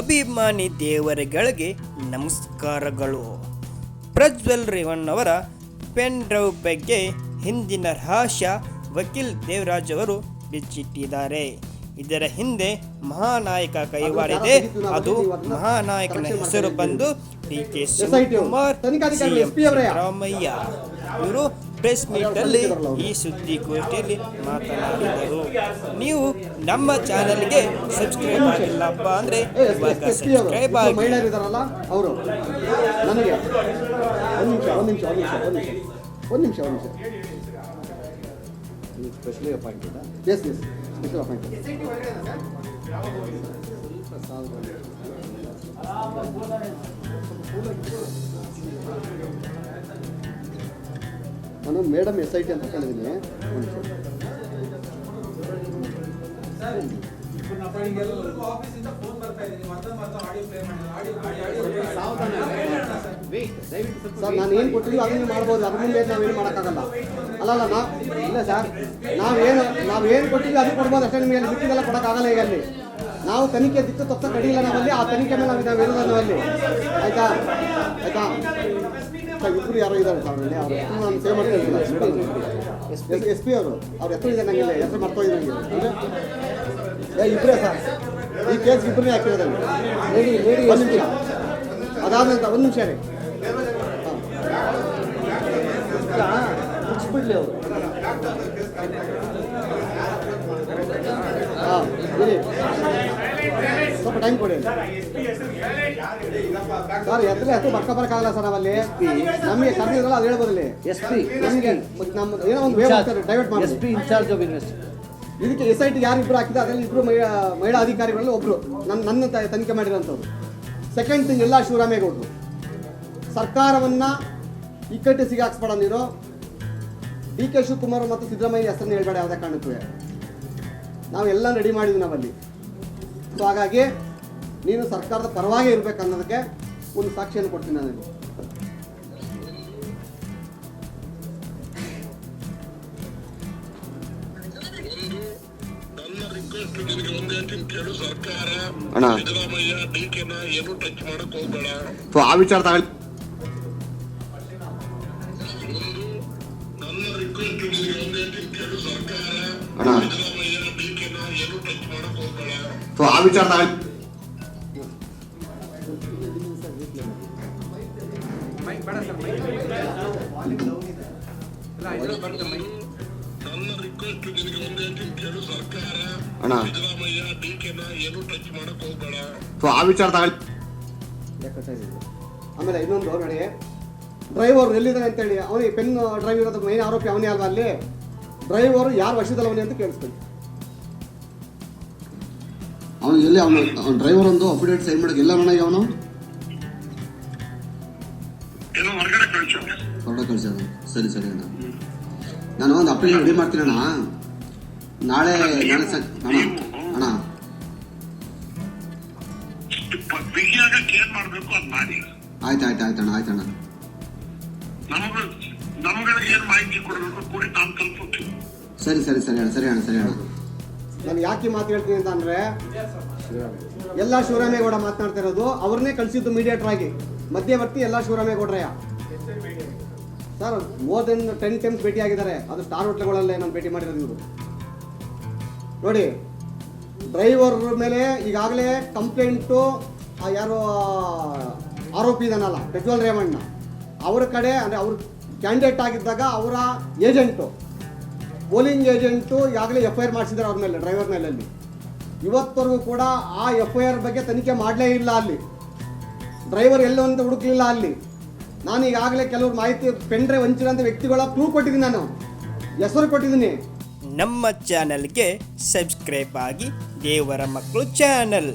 ಅಭಿಮಾನಿ ದೇವರುಗಳಿಗೆ ನಮಸ್ಕಾರಗಳು. ಪ್ರಜ್ವಲ್ ರೇವಣ್ಣ ಅವರ ಪೆನ್ ಡ್ರೈವ್ ಬಗ್ಗೆ ಹಿಂದಿನ ರಹಸ್ಯ ವಕೀಲ್ ದೇವರಾಜ್ ಅವರು ಬಿಚ್ಚಿಟ್ಟಿದ್ದಾರೆ. ಇದರ ಹಿಂದೆ ಮಹಾನಾಯಕ ಕೈವಾಡಿದೆ ಅದು ಮಹಾನಾಯಕನ ಹೆಸರು ಬಂದು D K Shivakumar, C M Ramaiah ಇವರು ಪ್ರೆಸ್ ಮೀಟ್ ಅಲ್ಲಿ ಈ ಸುದ್ದಿಗೋಷ್ಠಿಯಲ್ಲಿ ಮಾತನಾಡಿದರು. ನೀವು ನಮ್ಮ ಚಾನೆಲ್ಗೆ ಸಬ್ಸ್ಕ್ರೈಬ್ ಆಗಿಲ್ಲಪ್ಪ ಅಂದ್ರೆ ಇವಾಗ ಸಬ್ಸ್ಕ್ರೈಬ್ ಆಗಿ ಮಹಿಳೆಯರು ಇದಾರಲ್ಲ ಅವರು ನನಗೆ ಒಂದು ನಿಮಿಷ ಒಂದು ನಿಮಿಷ ಒಂದು ನಿಮಿಷ ಒಂದು ನಿಮಿಷ ಒಂದು ನಿಮಿಷ ಒಂದು specially appointed S S special appointed ನಾನು ಮೇಡಮ್ ಎಸ್ ಐ ಟಿ ಅಂತ ಕೇಳಿದ್ದೀನಿ. ಸರ್, ನಾನು ಏನು ಕೊಟ್ಟಿದ್ದೀವಿ ಅದನ್ನು ಮಾಡ್ಬೋದು. ಅದ್ರ ಮುಂದೆ ನಾವೇನು ಮಾಡೋಕ್ಕಾಗಲ್ಲ. ಅಲ್ಲ ಅಲ್ಲ, ನಾ ಇಲ್ಲ ಸರ್, ನಾವೇನು ನಾವೇನು ಕೊಟ್ಟಿದ್ದೀವಿ ಅದು ಕೊಡ್ಬೋದು. ಅಷ್ಟೇ ನಿಮಗೆ ಅಲ್ಲಿ ಬಿಟ್ಟಿದ್ದೆಲ್ಲ ಕೊಡೋಕ್ಕಾಗಲ್ಲ ಈಗ ಅಲ್ಲಿ. ನಾವು ತನಿಖೆ ದಿಕ್ಕು ತಪ್ಪ ಕಡಿಯಿಲ್ಲ ನಾವಲ್ಲಿ. ಆ ತನಿಖೆ ಮೇಲೆ ನಾವು ನಾವು ಇರೋದು ನಾವಲ್ಲಿ. ಆಯಿತಾ? ಆಯ್ತಾ? ಇಬ್ಬರು ಯಾರೋ ಇದ್ದಾರೆ ಅಲ್ಲಿ. ಅವ್ರ ಹೆಸರು ನಾನು ಸೇವ್ ಮಾಡ್ತಾ ಎಸ್ ಪಿ ಎಸ್ ಪಿ ಅವರು. ಅವ್ರ. ಹೆಸರು ಇದೆ ನನಗೆ ಹೆಸರು ಮರ್ತೋಗಿದೆ ನನಗೆ ಏ ಇಬ್ಬರೇ ಸರ್. ಈ ಕೇಸ್ ಇಬ್ಬರೇ ಹಾಕಿರೋದು ಲೇಡಿ ಲೇಡಿ ಒಂದು ನಿಮಿಷ. ಅದಾದ ನಂತರ ಒಂದು ನಿಮಿಷ ರೀ ಮುಗಿಸ್ಬಿಡ್ಲಿ ಅವರು ಹಾಂ ಟೈಮ್ ಕೊಡಿ ಸರ್ ಎತ್ತಲೆ ಹೆಸರು ಬರ್ಕ ಬರಕ್ಕಾಗಲ್ಲ ಸರ್ ನಾವಲ್ಲಿ. ನಮಗೆ ಕರೆದಿದ್ರಲ್ಲ ಅದು ಹೇಳ್ಬೋದಲ್ಲಿ. ಎಸ್ ಪಿ ನಮಗೆ ನಮ್ಮ ಏನೋ ಒಂದು ವೇ ಮಾಡ್ತಾರೆ ಡೈವರ್ಟ್ ಎಸ್ ಮಾಡಿ ಪಿ ಇನ್ಚಾರ್ಜ್ ಆಫ್ ಇನ್ವೆಸ್ಟ್ ಇದಕ್ಕೆ ಎಸ್ ಐ ಟಿ ಯಾರು ಇಬ್ಬರು ಹಾಕಿದ್ರೆ ಅದರಲ್ಲಿ ಇಬ್ಬರು ಮಹಿಳಾ ಅಧಿಕಾರಿಗಳಲ್ಲಿ ಒಬ್ಬರು ನನ್ನ ನನ್ನ ತನಿಖೆ ಮಾಡಿರೋಂಥವ್ರು. ಸೆಕೆಂಡ್ ಥಿಂಗ್ ಎಲ್ಲ ಶಿವರಾಮೇಗೌಡರು. ಸರ್ಕಾರವನ್ನು ಇಕ್ಕಟ್ಟು ಸಿಗಾಕ್ಸ್ಬೇಡ ನೀರು ಡಿ ಕೆ ಶಿವಕುಮಾರ್ ಮತ್ತು ಸಿದ್ದರಾಮಯ್ಯ ಹೆಸರನ್ನ ಹೇಳ್ಬೇಡ ಯಾವುದೇ ಕಾರಣಕ್ಕೂ. ಎಲ್ಲ ರೆಡಿ ಮಾಡಿದ್ವಿ ನಾವಲ್ಲಿ. ಸೊ ಹಾಗಾಗಿ ನೀನು ಸರ್ಕಾರದ ಪರವಾಗಿ ಇರಬೇಕು ಅನ್ನೋದಕ್ಕೆ ಒಂದು ಸಾಕ್ಷಿಯನ್ನು ಕೊಡ್ತೀನಿ ನಾನು ಅಣ್ಣ. ಕೆನ ಏನು ಟಚ್ ಮಾಡಕ್ ಹೋಗ್ಬೇಡ. ಸೊ ಆ ಒಂದು ನನ್ನ ಬೇಡ ಸರ್ ಮೈಕ್ ಹೇಳ್ತೀನಿ ಕೇಳು ಸರ್ಕಾರ ಅಣ್ಣ. ಸಿದ್ದರಾಮಯ್ಯ ಡಿ ಕೆನ ಏನು ಟಚ್ ಮಾಡಕ್ ಹೋಗ್ಬೇಡ ಸೊ ಆ ವಿಚಾರದಾಗ ನನ್ನ ರಿಕ್ವೆಸ್ಟ್ ನಿನಗೆ ಒಂದ್ ಹೇಳ್ತೀನಿ ಕೇಳು ಸರ್ಕಾರ. ಅಣ್ಣ. ಸಿದ್ದರಾಮಯ್ಯ ಡಿ ಕೆನ ಏನು ಟಚ್ ಮಾಡಕ್ ಹೋಗ್ಬೇಡ. ಸೊ ಆ ವಿಚಾರದಾಗ ಆಮೇಲೆ ಇನ್ನೊಂದು ನೋಡಿ. ಡ್ರೈವರ್ ಎಲ್ಲಿದ್ದಾನೆ ಅಂತೇಳಿ ಅವನಿಗೆ ಪೆನ್ ಡ್ರೈವ್ ಇರೋದು ಮೈನ್ ಆರೋಪಿ ಅವನೇ ಅಲ್ವಾ ಅಲ್ಲಿ? ಡ್ರೈವರ್ ಯಾರು ವಶದಲ್ಲವನೇ ಅಂತ ಕೇಳಿಸ್ಕೊಳ್ಳಿ. ಅವನು ಎಲ್ಲಿ ಅವನು ಡ್ರೈವರ್ ಒಂದು ಅಪ್ಡೇಟ್ ಸೈನ್ ಮಾಡಕ್ಕೆ ಎಲ್ಲ ಮನೆಗೆ ಅವನು? ಹೊರಡ ಸರಿ ಸರಿ ಅಣ್ಣ. ನಾನು ಒಂದು ಅಪ್ಲಿಕೇಶನ್ ರೆಡಿ ಮಾಡ್ತೀನಿ ಅಣ್ಣ. ನಾಳೆ ನಾಳೆ ಸರ್ ಅಣ್ಣ ಅಣ್ಣ. ಮಾಡ್ಬೇಕು ಅದ್ ಮಾಡಿ. ಆಯ್ತು ಆಯ್ತು ಆಯ್ತು ಅಣ್ಣ ಆಯ್ತು ಅಣ್ಣ. ನಮಗ ಏನ್ ಮಾಹಿತಿ ಕೊಡಬೇಕು ಕೊಡಿ ನಾನು ತಲುಪುತ್ತೀನಿ ಸರಿ ಸರಿ ಸರಿ ಅಣ್ಣ ಸರಿ ಅಣ್ಣ ಸರಿ ಅಣ್ಣ. ನಾನು ಯಾಕೆ ಮಾತು ಹೇಳ್ತೀನಿ ಅಂತ ಅಂದ್ರೆ ಎಲ್ಲ ಶಿವರಾಮೇಗೌಡ ಮಾತನಾಡ್ತಾ ಇರೋದು ಅವ್ರನ್ನೇ ಕಳಿಸಿದ್ದು ಮೀಡಿಯೇಟರ್ ಆಗಿ. ಮಧ್ಯವರ್ತಿ ಎಲ್ಲ ಶಿವರಾಮೇಗೌಡ್ರಯ್ಯ. Sir more than ten times ಭೇಟಿ ಆಗಿದ್ದಾರೆ ಅದು ಸ್ಟಾರ್ ಹೋಟ್ಲ್ಗಳಲ್ಲೇ ನಾನು ಭೇಟಿ ಮಾಡಿರೋದು ಇವರು. ನೋಡಿ ಡ್ರೈವರ್ ಮೇಲೆ ಈಗಾಗಲೇ ಕಂಪ್ಲೇಂಟು ಯಾರು ಆರೋಪಿ ಇದಾನಲ್ಲ, ಪ್ರಜ್ವಲ್ ರೇವಣ್ಣ. ಅವರ ಕಡೆ, ಅಂದರೆ ಅವ್ರ ಕ್ಯಾಂಡಿಡೇಟ್ ಆಗಿದ್ದಾಗ ಅವರ ಏಜೆಂಟು ಪೋಲಿಂಗ್ ಏಜೆಂಟು ಈಗಾಗಲೇ ಎಫ್ ಐ ಆರ್ ಮಾಡಿಸಿದ್ದಾರೆ ಅವ್ರ ಮೇಲೆ ಡ್ರೈವರ್ ಮೇಲೆ ಅಲ್ಲಿ ಇವತ್ತವರೆಗೂ ಕೂಡ ಆ ಎಫ್ ಐ ಆರ್ ಬಗ್ಗೆ ತನಿಖೆ ಮಾಡಲೇ ಇಲ್ಲ ಅಲ್ಲಿ. ಡ್ರೈವರ್ ಎಲ್ಲೋ ಅಂತ ಹುಡುಕಲಿಲ್ಲ ಅಲ್ಲಿ. ನಾನು ಈಗಾಗಲೇ ಕೆಲವರು ಮಾಹಿತಿ ಪೆಂಡ್ರೆ ಹಂಚಿರೋಂಥ ವ್ಯಕ್ತಿಗಳ ಪ್ರೂಫ್ ಕೊಟ್ಟಿದ್ದೀನಿ ನಾನು. ಹೆಸರು ಕೊಟ್ಟಿದ್ದೀನಿ. ನಮ್ಮ ಚಾನೆಲ್ಗೆ ಸಬ್ಸ್ಕ್ರೈಬ್ ಆಗಿ ದೇವರ ಮಕ್ಕಳು ಚಾನೆಲ್